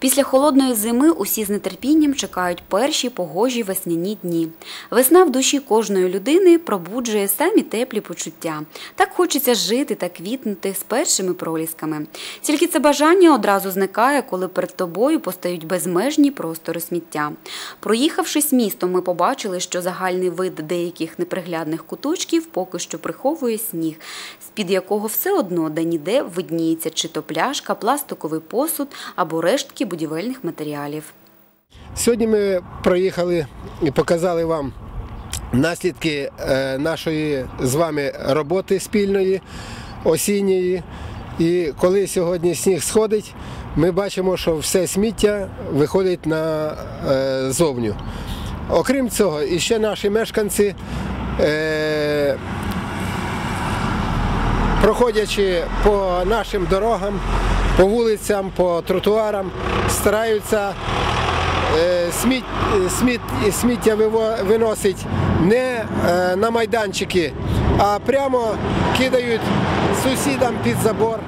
Після холодної зими усі з нетерпінням чекають перші погожі весняні дні. Весна в душі кожної людини пробуджує самі теплі почуття. Так хочеться жити та квітнути з першими пролісками. Тільки це бажання одразу зникає, коли перед тобою постають безмежні простори сміття. Проїхавшись містом, ми побачили, що загальний вид деяких неприглядних куточків поки що приховує сніг, з-під якого все одно де-ніде видніється чи то пляшка, пластиковий посуд або рештки будівельних матеріалів. Сьогодні ми проїхали і показали вам наслідки е, нашої з вами роботи спільної осінньої. І коли сьогодні сніг сходить, ми бачимо, що все сміття виходить на е, зовню. Окрім цього, і ще наші мешканці, е, проходячи по нашим дорогам, по вулицям, по тротуарам, стараються е, сміт, сміт, сміття виносить не е, на майданчики, а прямо кидають сусідам під забор.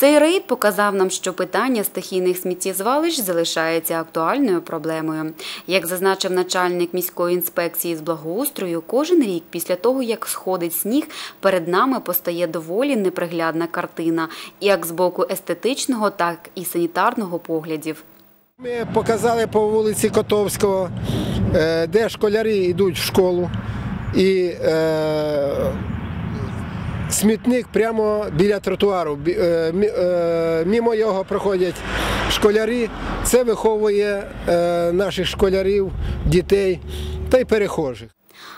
Цей рейд показав нам, що питання стихійних сміттєзвалищ залишається актуальною проблемою. Як зазначив начальник міської інспекції з благоустрою, кожен рік після того, як сходить сніг, перед нами постає доволі неприглядна картина, як з боку естетичного, так і санітарного поглядів. Ми показали по вулиці Котовського, е, де школярі йдуть в школу, і е, смітник прямо біля тротуару. Е, е, Мімо його проходять школярі. Це виховує е, наших школярів, дітей та й перехожих.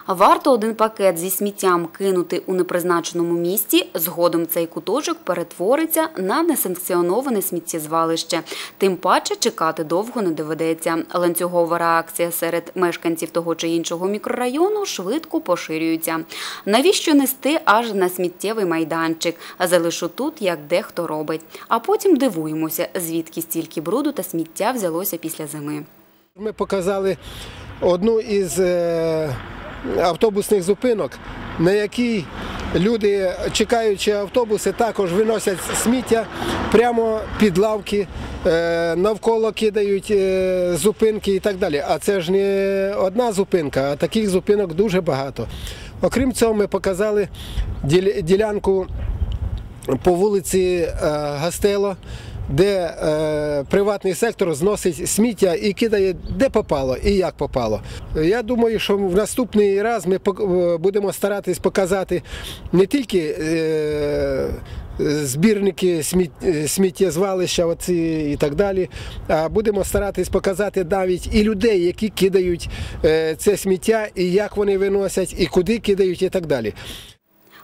Варто один пакет зі сміттям кинути у непризначеному місці, згодом цей куточок перетвориться на несанкціоноване сміттєзвалище. Тим паче чекати довго не доведеться. Ланцюгова реакція серед мешканців того чи іншого мікрорайону швидко поширюється. Навіщо нести аж на сміттєвий майданчик? Залишу тут, як дехто робить. А потім дивуємося, звідки стільки бруду та сміття взялося після зими. Ми показали одну із е, автобусних зупинок, на якій люди, чекаючи автобуси, також виносять сміття прямо під лавки, е, навколо кидають е, зупинки і так далі. А це ж не одна зупинка, а таких зупинок дуже багато. Окрім цього, ми показали ділянку по вулиці е, Гастело, де е, приватний сектор зносить сміття і кидає де попало і як попало. Я думаю, що в наступний раз ми е, будемо старатись показати не тільки е, збірники е, сміттєзвалища оці і так далі, а будемо старатись показати навіть і людей, які кидають е, це сміття, і як вони виносять, і куди кидають, і так далі.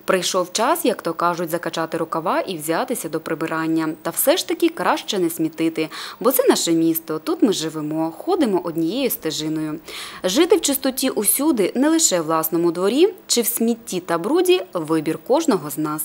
Прийшов час, як то кажуть, закачати рукава і взятися до прибирання. Та все ж таки краще не смітити, бо це наше місто. Тут ми живемо, ходимо однією стежиною. Жити в чистоті усюди, не лише в власному дворі чи в смітті та бруді вибір кожного з нас.